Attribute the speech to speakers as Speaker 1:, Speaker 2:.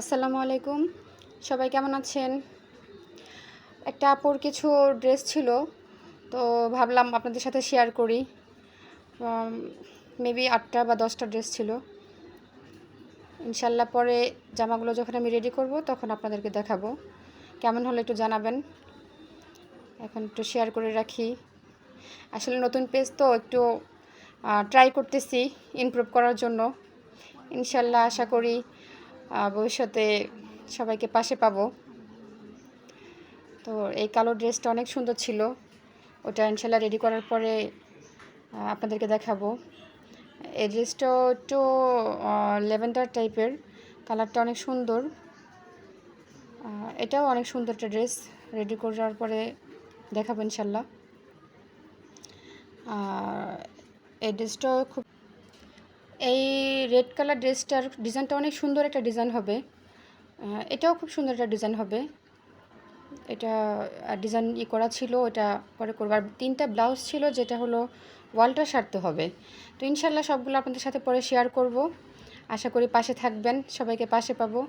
Speaker 1: আসসালামু আলাইকুম। সবাই কেমন আছেন? একটা আপুর কিছু ড্রেস ছিল, তো ভাবলাম আপনাদের সাথে শেয়ার করি। মেবি আটটা বা দশটা ড্রেস ছিল। ইনশাল্লাহ পরে জামাগুলো যখন আমি রেডি করব, তখন আপনাদেরকে দেখাবো। কেমন হলো একটু জানাবেন। এখন একটু শেয়ার করে রাখি। আসলে নতুন পেজ তো একটু ট্রাই করতেছি ইমপ্রুভ করার জন্য। ইনশাল্লাহ আশা করি ভবিষ্যতে সবাইকে পাশে পাবো। তো এই কালো ড্রেসটা অনেক সুন্দর ছিল। ওটা ইনশাল্লাহ রেডি করার পরে আপনাদেরকে দেখাবো। এই ড্রেসটাও একটু লেভেন্ডার টাইপের, কালারটা অনেক সুন্দর। এটাও অনেক সুন্দর একটা ড্রেস রেডি করার পরে দেখাবো ইনশাল্লাহ। এই ড্রেসটাও খুব এই রেড কালার ড্রেসটার ডিজাইনটা অনেক সুন্দর একটা ডিজাইন হবে। এটাও খুব সুন্দর একটা ডিজাইন হবে। এটা ডিজাইন ই করা ছিল এটা পরে করব। আর তিনটা ব্লাউজ ছিল, যেটা হলো ওয়ালটা সারতে হবে। তো ইনশাল্লাহ সবগুলো আপনাদের সাথে পরে শেয়ার করব। আশা করি পাশে থাকবেন, সবাইকে পাশে পাবো।